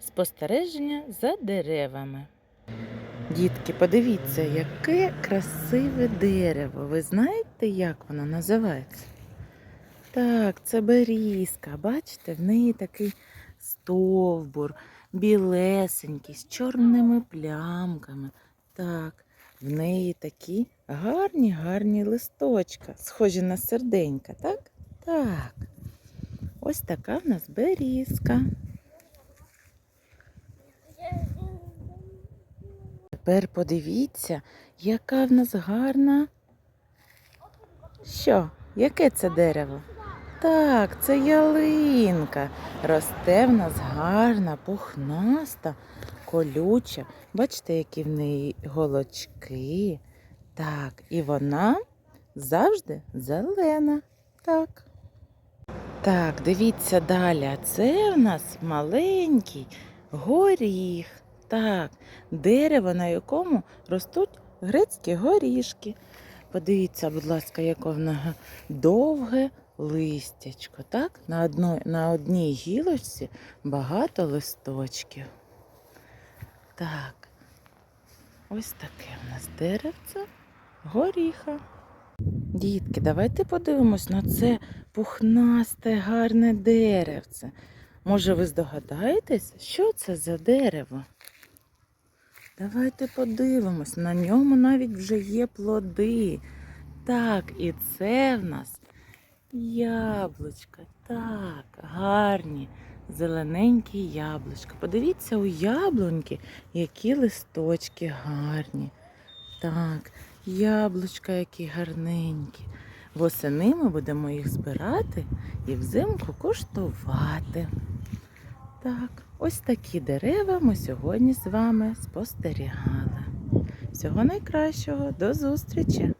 Спостереження за деревами. Дітки, подивіться, яке красиве дерево. Ви знаєте, як воно називається? Так, це берізка. Бачите, в неї такий стовбур, білесенький, з чорними плямками. Так, в неї такі гарні, гарні листочка, схожі на серденька, так? Так. Ось така в нас берізка. Тепер подивіться, яка в нас гарна. Що? Яке це дерево? Так, це ялинка. Росте в нас гарна, пухнаста, колюча. Бачите, які в неї голочки. Так, і вона завжди зелена. Так. Так, дивіться далі. Це в нас маленький горіх. Так, дерево, на якому ростуть грецькі горішки. Подивіться, будь ласка, яке в нього довге листячко. Так? На, одно, на одній гілочці багато листочків. Так, ось таке в нас деревце горіха. Дітки, давайте подивимось на це пухнасте гарне деревце. Може, ви здогадаєтесь, що це за дерево? Давайте подивимось, на ньому навіть вже є плоди. Так, і це в нас яблучка. Так, гарні, зелененькі яблучка. Подивіться у яблуньки, які листочки гарні. Так, яблучка які гарненькі. Восени ми будемо їх збирати і взимку коштувати. Так, ось такі дерева ми сьогодні з вами спостерігали. Всього найкращого, до зустрічі!